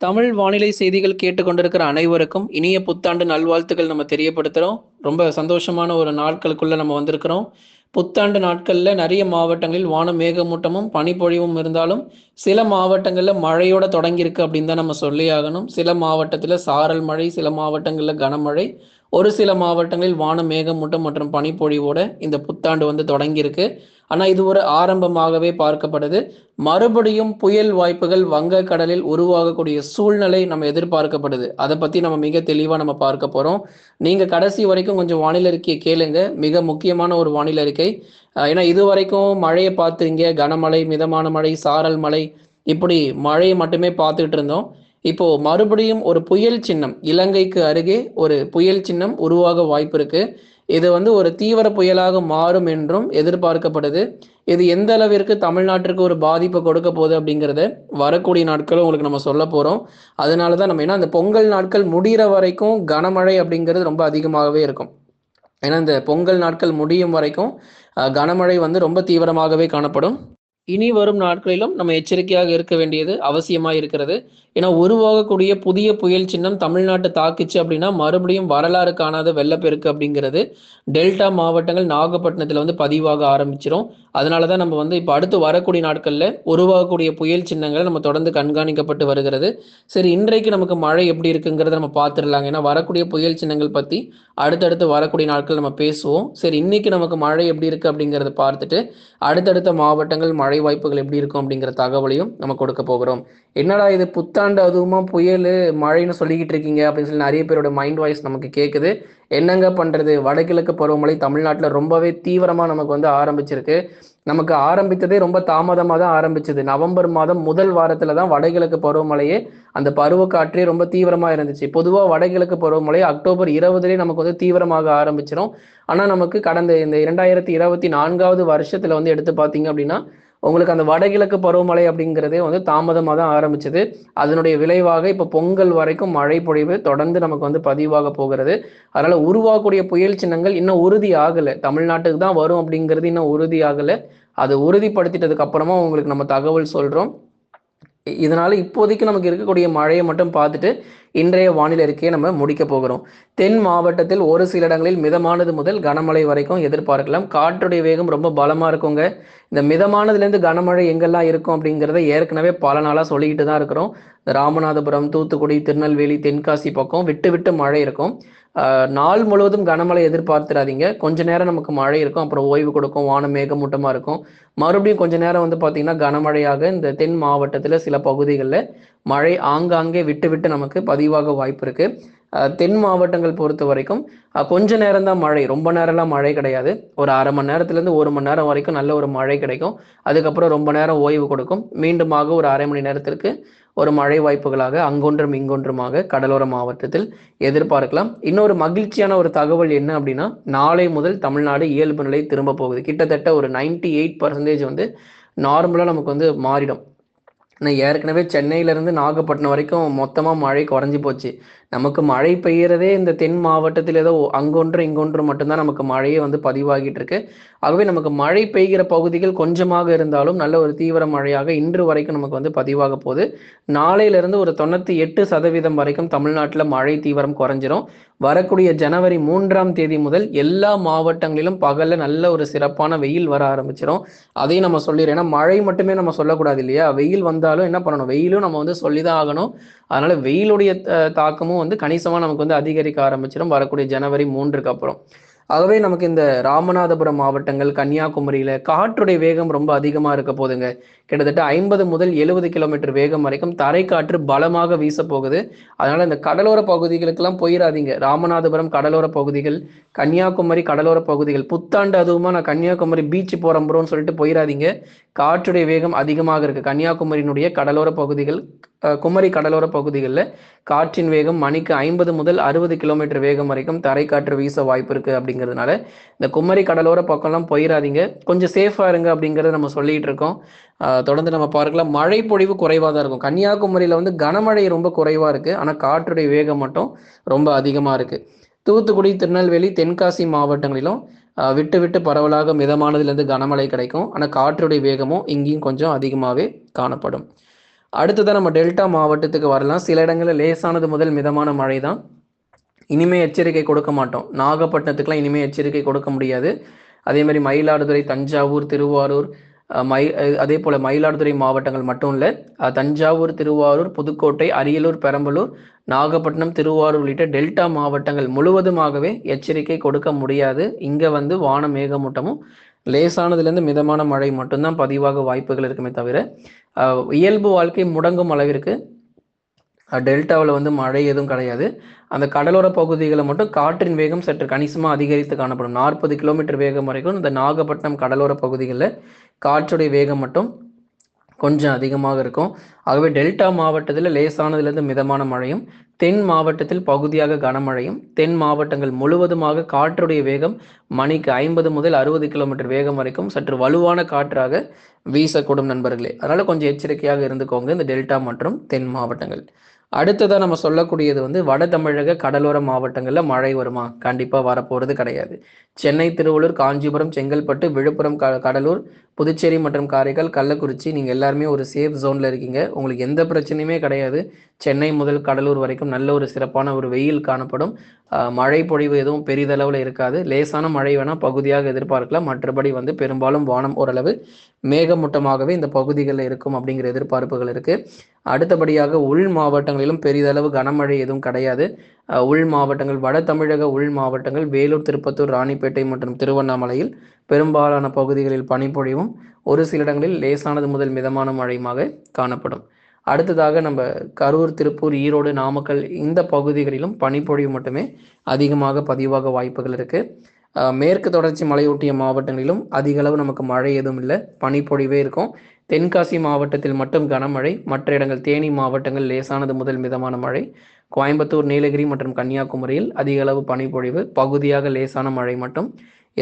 தமிழ் வானிலை செய்திகள் கேட்டுக்கொண்டிருக்கிற அனைவருக்கும் இனிய புத்தாண்டு நல்வாழ்த்துக்கள் நம்ம தெரியப்படுத்துகிறோம் ரொம்ப சந்தோஷமான ஒரு நாட்களுக்குள்ள நம்ம வந்திருக்கிறோம். புத்தாண்டு நாட்களில் நிறைய மாவட்டங்களில் வான மேகமூட்டமும் பனிப்பொழிவும் இருந்தாலும் சில மாவட்டங்களில் மழையோட தொடங்கியிருக்கு அப்படின்னு தான் நம்ம சொல்லி ஆகணும். சில மாவட்டத்தில் சாரல் மழை சில மாவட்டங்களில் கனமழை ஒரு சில மாவட்டங்களில் வான மேகமூட்டம் மற்றும் பனிப்பொழிவோட இந்த புத்தாண்டு வந்து தொடங்கியிருக்கு. ஆனால் இது ஒரு ஆரம்பமாகவே பார்க்கப்படுது. மறுபடியும் புயல் வாய்ப்புகள் வங்க கடலில் உருவாகக்கூடிய சூழ்நிலை நம்ம எதிர்பார்க்கப்படுது. அதை பற்றி நம்ம மிக தெளிவாக நம்ம பார்க்க போகிறோம் நீங்கள் கடைசி வரைக்கும் கொஞ்சம் வானிலை அறிக்கையை கேளுங்க. மிக முக்கியமான ஒரு வானிலை அறிக்கை. ஏன்னா இது வரைக்கும் மழையை பார்த்துருங்க. கனமழை மிதமான மழை சாரல் மழை இப்படி மழையை மட்டுமே பார்த்துக்கிட்டு இருந்தோம். இப்போ மறுபடியும் ஒரு புயல் சின்னம் இலங்கைக்கு அருகே ஒரு புயல் சின்னம் உருவாக வாய்ப்பு இருக்குது இது வந்து ஒரு தீவிர புயலாக மாறும் என்றும் எதிர்பார்க்கப்படுது இது எந்த அளவிற்கு தமிழ்நாட்டிற்கு ஒரு பாதிப்பை கொடுக்க போகுது அப்படிங்கிறத வரக்கூடிய நாட்களும் உங்களுக்கு நம்ம சொல்ல போகிறோம் அதனால தான் நம்ம ஏன்னா அந்த பொங்கல் நாட்கள் முடிகிற வரைக்கும் கனமழை அப்படிங்கிறது ரொம்ப அதிகமாகவே இருக்கும். ஏன்னா இந்த பொங்கல் நாட்கள் முடியும் வரைக்கும் கனமழை வந்து ரொம்ப தீவிரமாகவே காணப்படும். இனி வரும் நாட்களிலும் நம்ம எச்சரிக்கையாக இருக்க வேண்டியது அவசியமாக இருக்கிறது. ஏன்னா உருவாகக்கூடிய புதிய புயல் சின்னம் தமிழ்நாட்டை தாக்குச்சு அப்படின்னா மறுபடியும் வரலாறு காணாத வெள்ளப்பெருக்கு அப்படிங்கிறது டெல்டா மாவட்டங்கள் நாகப்பட்டினத்தில் வந்து பதிவாக ஆரம்பிச்சிடும் அதனால தான் நம்ம வந்து இப்போ அடுத்து வரக்கூடிய நாட்களில் உருவாகக்கூடிய புயல் சின்னங்களை நம்ம தொடர்ந்து கண்காணிக்கப்பட்டு வருகிறது. சரி இன்றைக்கு நமக்கு மழை எப்படி இருக்குங்கிறத நம்ம பார்த்துடலாங்க. ஏன்னா வரக்கூடிய புயல் சின்னங்கள் பற்றி அடுத்தடுத்து வரக்கூடிய நாட்கள் நம்ம பேசுவோம். சரி இன்னைக்கு நமக்கு மழை எப்படி இருக்கு அப்படிங்கிறத பார்த்துட்டு அடுத்தடுத்த மாவட்டங்கள் மழை வாய்ப்புகள் எப்படி இருக்கும் அப்படிங்கிற தகவலையும் நம்ம கொடுக்க போகிறோம். என்னடா இது புத்தாண்டு அதுவுமா புயல் மழைன்னு சொல்லிக்கிட்டு இருக்கீங்க? அப்படின்னு சொல்லி நிறைய பேரோட மைண்ட் வாய்ஸ் நமக்கு கேட்குது என்னங்க பண்ணுறது வடகிழக்கு பருவமழை தமிழ்நாட்டில் ரொம்பவே தீவிரமாக நமக்கு வந்து ஆரம்பிச்சிருக்கு. நமக்கு ஆரம்பித்ததே ரொம்ப தாமதமாக தான் ஆரம்பிச்சது. நவம்பர் மாதம் முதல் வாரத்தில் தான் வடகிழக்கு பருவமழையே அந்த பருவக்காற்றே ரொம்ப தீவிரமாக இருந்துச்சு. பொதுவாக வடகிழக்கு பருவமழை அக்டோபர் இருபதுலேயே நமக்கு வந்து தீவிரமாக ஆரம்பிச்சிடும் ஆனால் நமக்கு கடந்த இந்த இரண்டாயிரத்தி இருபத்தி நான்காவது வருஷத்தில் வந்து எடுத்து பார்த்தீங்க அப்படின்னா உங்களுக்கு அந்த வடகிழக்கு பருவமழை அப்படிங்கிறதே வந்து தாமதமாக தான் ஆரம்பிச்சது. அதனுடைய விளைவாக இப்போ பொங்கல் வரைக்கும் மழை பொழிவு தொடர்ந்து நமக்கு வந்து பதிவாக போகிறது. அதனால உருவாகக்கூடிய புயல் சின்னங்கள் இன்னும் உறுதி ஆகலை. தமிழ்நாட்டுக்கு தான் வரும் அப்படிங்கிறது இன்னும் உறுதி ஆகலை. அதை உறுதிப்படுத்திட்டதுக்கு அப்புறமா உங்களுக்கு நம்ம தகவல் சொல்கிறோம் இதனால இப்போதைக்கு நமக்கு இருக்கக்கூடிய மழையை மட்டும் பார்த்துட்டு இன்றைய வானிலை அறிக்கையை நம்ம முடிக்க போகிறோம். தென் மாவட்டத்தில் ஒரு சில இடங்களில் மிதமானது முதல் கனமழை வரைக்கும் எதிர்பார்க்கலாம். காற்றுடைய வேகம் ரொம்ப பலமாக இருக்குங்க. இந்த மிதமானதுலேருந்து கனமழை எங்கெல்லாம் இருக்கும் அப்படிங்கிறத ஏற்கனவே பல நாளாக சொல்லிக்கிட்டு தான் இருக்கிறோம். இந்த ராமநாதபுரம் தூத்துக்குடி திருநெல்வேலி தென்காசி பக்கம் விட்டு விட்டு மழை இருக்கும். நாள் முழுவதும் கனமழை எதிர்பார்த்துறாதீங்க கொஞ்ச நேரம் நமக்கு மழை இருக்கும். அப்புறம் ஓய்வு கொடுக்கும் வானம் மேகமூட்டமாக இருக்கும். மறுபடியும் கொஞ்ச நேரம் வந்து பார்த்தீங்கன்னா கனமழையாக இந்த தென் மாவட்டத்தில் சில பகுதிகளில் மழை ஆங்காங்கே விட்டு விட்டு நமக்கு பதிவாக வாய்ப்பு இருக்கு. தென் மாவட்டங்கள் பொறுத்த வரைக்கும் கொஞ்ச நேரம் தான் மழை. ரொம்ப நேரம்லாம் மழை கிடையாது. ஒரு அரை மணி நேரத்துலேருந்து ஒரு மணி நேரம் வரைக்கும் நல்ல ஒரு மழை கிடைக்கும். அதுக்கப்புறம் ரொம்ப நேரம் ஓய்வு கொடுக்கும். மீண்டுமாக ஒரு அரை மணி நேரத்திற்கு ஒரு மழை வாய்ப்புகளாக அங்கொன்றும் இங்கொன்றுமாக கடலோர மாவட்டத்தில் எதிர்பார்க்கலாம். இன்னொரு மகிழ்ச்சியான ஒரு தகவல் என்ன அப்படின்னா நாளை முதல் தமிழ்நாடு இயல்பு நிலை திரும்ப போகுது. கிட்டத்தட்ட ஒரு 98% எயிட் பர்சன்டேஜ் வந்து நார்மலாக நமக்கு வந்து மாறிடும். ஏற்கனவே சென்னையிலேருந்து நாகப்பட்டினம் வரைக்கும் மொத்தமாக மழை குறைஞ்சி போச்சு. நமக்கு மழை பெய்யறதே இந்த தென் மாவட்டத்தில் ஏதோ அங்கொன்று இங்கொன்று மட்டும்தான் நமக்கு மழையே வந்து பதிவாகிட்டு இருக்கு ஆகவே நமக்கு மழை பெய்கிற பகுதிகள் கொஞ்சமாக இருந்தாலும் நல்ல ஒரு தீவிர மழையாக இன்று வரைக்கும் நமக்கு வந்து பதிவாக போகுது. நாளையிலிருந்து ஒரு தொண்ணூற்றி எட்டு சதவீதம் வரைக்கும் தமிழ்நாட்டில் மழை தீவிரம் குறைஞ்சிரும். வரக்கூடிய ஜனவரி மூன்றாம் தேதி முதல் எல்லா மாவட்டங்களிலும் பகல்ல நல்ல ஒரு சிறப்பான வெயில் வர ஆரம்பிச்சிடும் அதையும் நம்ம சொல்லிடுறோம். ஏன்னா மழை மட்டுமே நம்ம சொல்லக்கூடாது இல்லையா? வெயில் வந்தாலும் என்ன பண்ணணும்? வெயிலும் நம்ம வந்து சொல்லிதான் ஆகணும். அதனால வெயிலுடைய தாக்கமும் தாக்கமும் வந்து கணிசமாக நமக்கு வந்து அதிகரிக்க ஆரம்பிச்சிடும் வரக்கூடிய ஜனவரி மூன்றுக்கு அப்புறம். ஆகவே நமக்கு இந்த ராமநாதபுரம் மாவட்டங்கள் கன்னியாகுமரியில காற்றுடைய வேகம் ரொம்ப அதிகமா இருக்க போதுங்க. கிட்டத்தட்ட ஐம்பது முதல் எழுபது கிலோமீட்டர் வேகம் வரைக்கும் தரை காற்று பலமாக வீச போகுது அதனால இந்த கடலோர பகுதிகளுக்கெல்லாம் போயிடாதீங்க ராமநாதபுரம் கடலோர பகுதிகள் கன்னியாகுமரி கடலோர பகுதிகள் புத்தாண்டு அதுவுமா நான் கன்னியாகுமரி பீச் போறேன் சொல்லிட்டு போயிடாதீங்க காற்றுடைய வேகம் அதிகமாக இருக்கு. கன்னியாகுமரியினுடைய கடலோர பகுதிகள் குமரி கடலோர பகுதிகளில் காற்றின் வேகம் மணிக்கு ஐம்பது முதல் அறுபது கிலோமீட்டர் வேகம் வரைக்கும் தரைக்காற்று வீச வாய்ப்பு இருக்கு அப்படிங்கிறதுனால இந்த குமரி கடலோர பக்கம்லாம் போயிடாதீங்க கொஞ்சம் சேஃபா இருங்க அப்படிங்கறத நம்ம சொல்லிட்டு இருக்கோம். தொடர்ந்து நம்ம பார்க்கலாம். மழை பொழிவு குறைவாக தான் இருக்கும். கன்னியாகுமரியில வந்து கனமழை ரொம்ப குறைவா இருக்கு. ஆனா காற்றுடைய வேகம் மட்டும் ரொம்ப அதிகமா இருக்கு. தூத்துக்குடி திருநெல்வேலி தென்காசி மாவட்டங்களிலும் விட்டு விட்டு பரவலாக மிதமானதுலேருந்து கனமழை கிடைக்கும். ஆனால் காற்றுடைய வேகமும் இங்கேயும் கொஞ்சம் அதிகமாகவே காணப்படும். அடுத்ததான் நம்ம டெல்டா மாவட்டத்துக்கு வரலாம். சில இடங்களில் லேசானது முதல் மிதமான மழை தான் இனிமே எச்சரிக்கை கொடுக்க மாட்டோம். நாகப்பட்டினத்துக்குலாம் இனிமே எச்சரிக்கை கொடுக்க முடியாது. அதே மாதிரி மயிலாடுதுறை தஞ்சாவூர் திருவாரூர் மை அதே போல் மயிலாடுதுறை மாவட்டங்கள் மட்டும் இல்லை தஞ்சாவூர் திருவாரூர் புதுக்கோட்டை அரியலூர் பெரம்பலூர் நாகப்பட்டினம் திருவாரூர் உள்ளிட்ட டெல்டா மாவட்டங்கள் முழுவதுமாகவே எச்சரிக்கை கொடுக்க முடியாது. இங்கே வந்து வான மேகமூட்டமும் லேசானதுலேருந்து மிதமான மழை மட்டும்தான் பதிவாக வாய்ப்புகள் இருக்குமே தவிர இயல்பு வாழ்க்கை முடங்கும் அளவிற்கு டெல்டாவில் வந்து மழை எதுவும் கிடையாது. அந்த கடலோர பகுதிகளில் மட்டும் காற்றின் வேகம் சற்று கணிசமாக அதிகரித்து காணப்படும். நாற்பது கிலோமீட்டர் வேகம் வரைக்கும் இந்த நாகப்பட்டினம் கடலோர பகுதிகளில் காற்றுடைய வேகம் மட்டும் கொஞ்சம் அதிகமாக இருக்கும். ஆகவே டெல்டா மாவட்டத்தில் லேசானதுலேருந்து மிதமான மழையும் தென் மாவட்டத்தில் பகுதியாக கனமழையும் தென் மாவட்டங்கள் முழுவதுமாக காற்றுடைய வேகம் மணிக்கு ஐம்பது முதல் அறுபது கிலோமீட்டர் வேகம் வரைக்கும் சற்று வலுவான காற்றாக வீசக்கூடும் நண்பர்களே. அதனால் கொஞ்சம் எச்சரிக்கையாக இருந்துக்கோங்க இந்த டெல்டா மற்றும் தென் மாவட்டங்கள். அடுத்ததாக நம்ம சொல்லக்கூடியது வந்து வட தமிழக கடலோர மாவட்டங்களில் மழை வருமா? கண்டிப்பாக வரப்போகிறது கிடையாது. சென்னை திருவள்ளூர் காஞ்சிபுரம் செங்கல்பட்டு விழுப்புரம் க கடலூர் புதுச்சேரி மற்றும் காரைக்கால் கள்ளக்குறிச்சி நீங்கள் எல்லாருமே ஒரு சேஃப் ஜோனில் இருக்கீங்க. உங்களுக்கு எந்த பிரச்சனையுமே கிடையாது. சென்னை முதல் கடலூர் வரைக்கும் நல்ல ஒரு சிறப்பான ஒரு வெயில் காணப்படும். மழை பொழிவு எதுவும் பெரிதளவில் இருக்காது. லேசான மழை வேணால் பகுதியாக எதிர்பார்க்கலாம். மற்றபடி வந்து பெரும்பாலும் வானம் ஓரளவு மேகமூட்டமாகவே இந்த பகுதிகளில் இருக்கும் அப்படிங்கிற எதிர்பார்ப்புகள் இருக்குது அடுத்தபடியாக உள் மாவட்டங்களிலும் பெரிதளவு கனமழை எதுவும் கிடையாது. உள் மாவட்டங்கள் வட தமிழக உள் மாவட்டங்கள் வேலூர் திருப்பத்தூர் ராணிப்பேட்டை மற்றும் திருவண்ணாமலையில் பெரும்பாலான பகுதிகளில் பனிப்பொழிவும் ஒரு சில இடங்களில் லேசானது முதல் மிதமான மழையுமாக காணப்படும். அடுத்ததாக நம்ம கரூர் திருப்பூர் ஈரோடு நாமக்கல் இந்த பகுதிகளிலும் பனிப்பொழிவு மட்டுமே அதிகமாக பதிவாக வாய்ப்புகள் இருக்குது மேற்கு தொடர்ச்சி மலையொட்டிய மாவட்டங்களிலும் அதிக அளவு நமக்கு மழை எதுவும் இல்லை. பனிப்பொழிவே இருக்கும். தென்காசி மாவட்டத்தில் மட்டும் கனமழை. மற்ற இடங்கள் தேனி மாவட்டங்கள் லேசானது முதல் மிதமான மழை. கோயம்புத்தூர் நீலகிரி மற்றும் கன்னியாகுமரியில் அதிக அளவு பனிப்பொழிவு. பகுதியாக லேசான மழை மட்டும்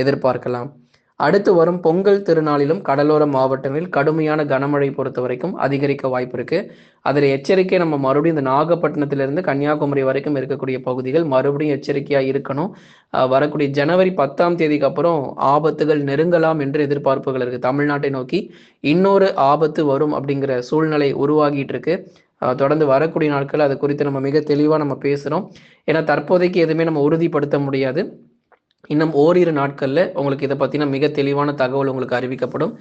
எதிர்பார்க்கலாம். அடுத்து வரும் பொங்கல் திருநாளிலும் கடலோர மாவட்டங்களில் கடுமையான கனமழை பொறுத்த வரைக்கும் அதிகரிக்க வாய்ப்பு இருக்கு. அதில் எச்சரிக்கை நம்ம மறுபடியும் இந்த நாகப்பட்டினத்திலிருந்து கன்னியாகுமரி வரைக்கும் இருக்கக்கூடிய பகுதிகள் மறுபடியும் எச்சரிக்கையாக இருக்கணும். வரக்கூடிய ஜனவரி பத்தாம் தேதிக்கு அப்புறம் ஆபத்துகள் நெருங்கலாம் என்று எதிர்பார்ப்புகள் இருக்கு. தமிழ்நாட்டை நோக்கி இன்னொரு ஆபத்து வரும் அப்படிங்கிற சூழ்நிலை உருவாகிட்டு இருக்கு. தொடர்ந்து வரக்கூடிய நாட்கள் அது குறித்து நம்ம மிக தெளிவாக நம்ம பேசுகிறோம் ஏன்னா தற்போதைக்கு எதுவுமே நம்ம உறுதிப்படுத்த முடியாது. இன்னும் ஓரிரு நாட்களில் உங்களுக்கு இதை பற்றின மிக தெளிவான தகவல் உங்களுக்கு அறிவிக்கப்படும்.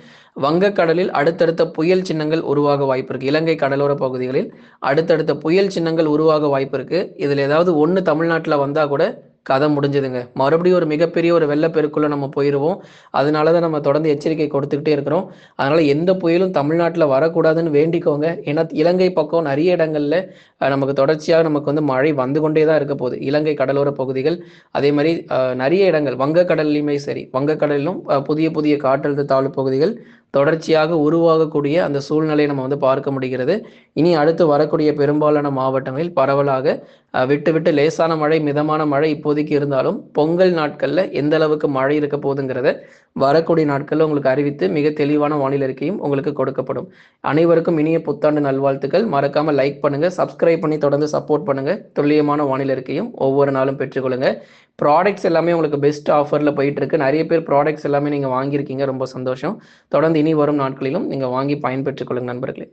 வங்கக்கடலில் அடுத்தடுத்த புயல் சின்னங்கள் உருவாக வாய்ப்பு இருக்குது இலங்கை கடலோர பகுதிகளில் அடுத்தடுத்த புயல் சின்னங்கள் உருவாக வாய்ப்பு இருக்குது இதில் ஏதாவது ஒன்று தமிழ்நாட்டில் வந்தால் கூட கதை முடிஞ்சதுங்க. மறுபடியும் ஒரு மிகப்பெரிய ஒரு வெள்ளப்பெருக்குள்ளே நம்ம போயிடுவோம் அதனால தான் நம்ம தொடர்ந்து எச்சரிக்கை கொடுத்துக்கிட்டே இருக்கிறோம். அதனால் எந்த புயலும் தமிழ்நாட்டில் வரக்கூடாதுன்னு வேண்டிக்கோங்க. ஏன்னா இலங்கை பக்கம் நிறைய இடங்களில் நமக்கு தொடர்ச்சியாக நமக்கு வந்து மழை வந்து கொண்டே தான் இருக்க போகுது. இலங்கை கடலோர பகுதிகள் அதே மாதிரி நிறைய இடங்கள் வங்கக்கடல்லையுமே சரி வங்கக்கடலிலும் புதிய புதிய காற்றழுத்த தாழ்வு பகுதிகள் தொடர்ச்சியாக உருவாகக்கூடிய அந்த சூழ்நிலையை நம்ம வந்து பார்க்க முடிகிறது. இனி அடுத்து வரக்கூடிய பெரும்பாலான மாவட்டங்களில் பரவலாக விட்டு விட்டு லேசான மழை மிதமான மழை இப்போதைக்கு இருந்தாலும் பொங்கல் நாட்களில் எந்த அளவுக்கு மழை இருக்க போகுதுங்கிறத வரக்கூடிய நாட்களில் உங்களுக்கு அறிவித்து மிக தெளிவான வானிலை அறிக்கையும் உங்களுக்கு கொடுக்கப்படும். அனைவருக்கும் இனிய புத்தாண்டு நல்வாழ்த்துக்கள். மறக்காம லைக் பண்ணுங்க சப்ஸ்கிரைப் பண்ணி தொடர்ந்து சப்போர்ட் பண்ணுங்க. துல்லியமான வானிலை அறிக்கையும் ஒவ்வொரு நாளும் பெற்றுக்கொள்ளுங்க. ப்ராடக்ட்ஸ் எல்லாமே உங்களுக்கு பெஸ்ட் ஆஃபரில் போயிட்டு இருக்கு நிறைய பேர் ப்ராடக்ட்ஸ் எல்லாமே நீங்கள் வாங்கியிருக்கீங்க. ரொம்ப சந்தோஷம். தொடர்ந்து இனி வரும் நாட்களிலும் நீங்கள் வாங்கி பயன்பெற்றுக் கொள்ளுங்க நண்பர்களே.